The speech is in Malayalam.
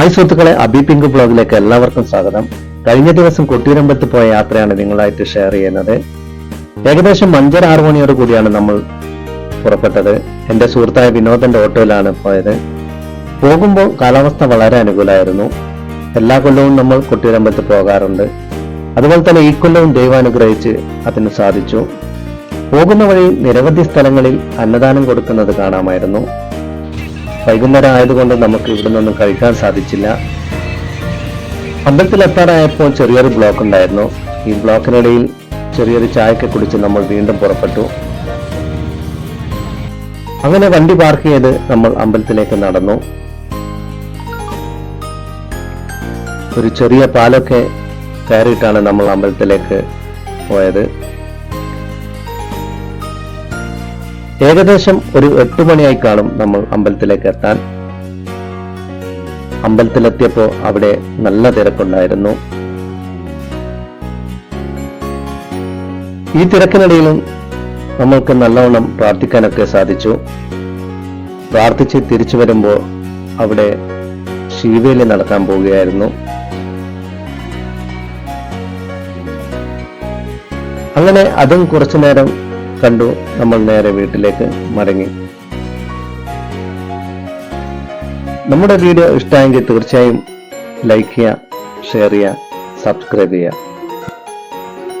ഹായ് സുഹൃത്തുക്കളെ അബി പിങ്ക് ബ്ലോഗിലേക്ക് എല്ലാവർക്കും സ്വാഗതം. കഴിഞ്ഞ ദിവസം കൊട്ടിയൂരമ്പലത്ത് പോയ യാത്രയാണ് നിങ്ങളായിട്ട് ഷെയർ ചെയ്യുന്നത്. ഏകദേശം അഞ്ചര ആറ് മണിയോട് കൂടിയാണ് നമ്മൾ പുറപ്പെട്ടത്. എന്റെ സുഹൃത്തായ വിനോദന്റെ ഓട്ടോയിലാണ് പോയത്. പോകുമ്പോൾ കാലാവസ്ഥ വളരെ അനുകൂലമായിരുന്നു. എല്ലാ കൊല്ലവും നമ്മൾ കൊട്ടിയൂരമ്പലത്ത് പോകാറുണ്ട്. അതുപോലെ തന്നെ ഈ കൊല്ലവും ദൈവം അനുഗ്രഹിച്ച് അതിന് സാധിച്ചു. പോകുന്ന വഴി നിരവധി സ്ഥലങ്ങളിൽ അന്നദാനം കൊടുക്കുന്നത് കാണാമായിരുന്നു. വൈകുന്നേരം ആയതുകൊണ്ട് നമുക്ക് ഇവിടെ നിന്നും കഴിക്കാൻ സാധിച്ചില്ല. അമ്പലത്തിൽ എത്താറായപ്പോൾ ചെറിയൊരു ബ്ലോക്ക് ഉണ്ടായിരുന്നു. ഈ ബ്ലോക്കിനിടയിൽ ചെറിയൊരു ചായക്ക് കുടിച്ച് നമ്മൾ വീണ്ടും പുറപ്പെട്ടു. അങ്ങനെ വണ്ടി പാർക്ക് ചെയ്ത് നമ്മൾ അമ്പലത്തിലേക്ക് നടന്നു. ഒരു ചെറിയ പാലൊക്കെ കയറിയിട്ടാണ് നമ്മൾ അമ്പലത്തിലേക്ക് പോയത്. ഏകദേശം ഒരു എട്ട് മണിയായി കാണും നമ്മൾ അമ്പലത്തിലേക്ക് എത്താൻ. അമ്പലത്തിലെത്തിയപ്പോ അവിടെ നല്ല തിരക്കുണ്ടായിരുന്നു. ഈ തിരക്കിനിടയിലും നമ്മൾക്ക് നല്ലവണ്ണം പ്രാർത്ഥിക്കാനൊക്കെ സാധിച്ചു. പ്രാർത്ഥിച്ച് തിരിച്ചു വരുമ്പോൾ അവിടെ ശിവേലി നടക്കാൻ പോവുകയായിരുന്നു. അങ്ങനെ അതും കുറച്ചു നേരം കണ്ടു. നമ്മൾ നേരെ വീട്ടിലേക്ക് മടങ്ങി. നമ്മുടെ വീഡിയോ ഇഷ്ടമായെങ്കിൽ തീർച്ചയായും ലൈക്ക് ചെയ്യുക ഷെയർ ചെയ്യുക സബ്സ്ക്രൈബ് ചെയ്യുക.